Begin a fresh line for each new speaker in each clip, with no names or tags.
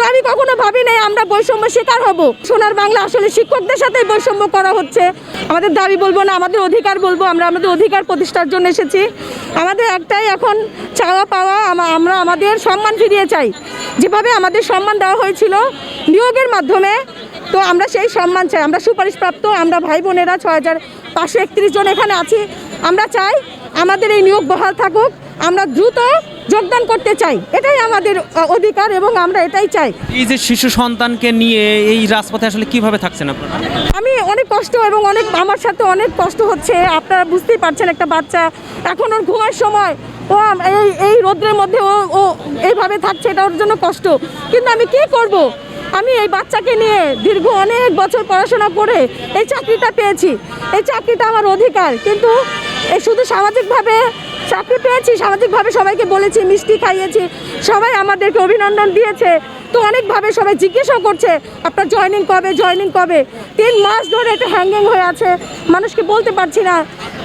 তো আমি কখনো ভাবি নাই আমরা বৈষম্য শিকার হব। সোনার বাংলা আসলে শিক্ষকদের সাথে বৈষম্য করা হচ্ছে। আমাদের দাবি বলব না, আমাদের অধিকার বলব, আমরা আমাদের অধিকার প্রতিষ্ঠার জন্য এসেছি। আমাদের একটাই এখন চাওয়া পাওয়া আমরা আমাদের সম্মান ফিরিয়ে চাই। যেভাবে আমাদের সম্মান দেওয়া হয়েছিল নিয়োগের মাধ্যমে, তো আমরা সেই সম্মান চাই। আমরা সুপারিশপ্রাপ্ত, আমরা ভাই বোনেরা ছ হাজার পাঁচশো একত্রিশ জন এখানে আছি। আমরা চাই আমাদের এই নিয়োগ বহাল থাকুক। আমরা দ্রুত যোগদান করতে চাই। এটাই আমাদের অধিকার এবং আমরা এটাই চাই।
এই যে শিশু সন্তানকে নিয়ে এই রাজপথে আসলে কীভাবে থাকছেন আপনারা?
আমি অনেক কষ্ট এবং অনেক আমার সাথে অনেক কষ্ট হচ্ছে। আপনারা বুঝতেই পারছেন একটা বাচ্চা এখন ওর ঘুমার সময়। ও এই এই রোদ্রের মধ্যে ও ও এইভাবে থাকছে এটা ওর জন্য কষ্ট। কিন্তু আমি কি করব? আমি এই বাচ্চাকে নিয়ে দীর্ঘ অনেক বছর পড়াশোনা করে এই চাকরিটা পেয়েছি। এই চাকরিটা আমার অধিকার। কিন্তু এই শুধু সামাজিকভাবে চাকরি পেয়েছি, সামাজিকভাবে সবাইকে বলেছি, মিষ্টি খাইয়েছি, সবাই আমাদেরকে অভিনন্দন দিয়েছে। তো অনেকভাবে সবাই জিজ্ঞাসাও করছে, আপনার জয়নিং কবে জয়নিং কবে? তিন মাস ধরে এটা হ্যাঙ্গিং হয়ে আছে, মানুষকে বলতে পারছি না।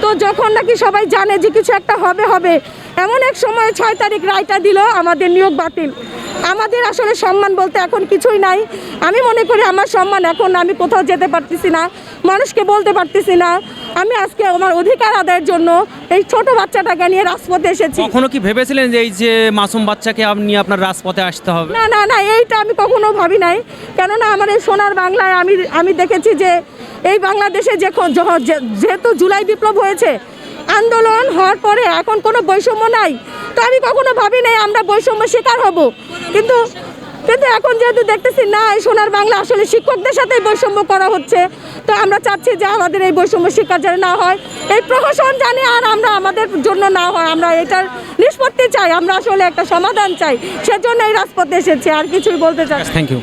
তো যখন নাকি সবাই জানে যে কিছু একটা হবে হবে এমন এক সময় ছয় তারিখ রায়টা দিল আমাদের নিয়োগ বাতিল। আমাদের আসলে সম্মান বলতে এখন কিছুই নাই। আমি মনে করি আমার সম্মান এখন আমি কোথাও যেতে পারতেছি না মানুষকে বলতে পারতেছি না। আমি আজকে আমার অধিকার আদায়ের জন্য এই ছোট বাচ্চাটাকে নিয়ে রাজপথে এসেছি।
কখনো কি ভেবেছিলেন যে এই যে মাসুম বাচ্চাকে আপনি আপনার রাজপথে আসতে হবে?
না না না এইটা আমি কখনো ভাবি নাই। কেননা আমার এই সোনার বাংলায় আমি আমি দেখেছি যে এই বাংলাদেশে যে যেহেতু জুলাই বিপ্লব হয়েছে আন্দোলন হওয়ার পরে এখন কোনো বৈষম্য নাই। তো আমি কখনো ভাবি নাই আমরা বৈষম্য শিকার হব। কিন্তু কিন্তু এখন যেহেতু দেখতেছি, না সোনার বাংলা আসলে শিক্ষকদের সাথে বৈষম্য করা হচ্ছে। তো আমরা চাচ্ছি যে আমাদের এই বৈষম্য শিক্ষা যেন না হয়। এই প্রহসন জানে আর আমরা আমাদের জন্য না হয়। আমরা এটার নিষ্পত্তি চাই। আমরা আসলে একটা সমাধান চাই। সেজন্য এই রাজপথে এসেছি। আর কিছুই বলতে চাই
থ্যাংক ইউ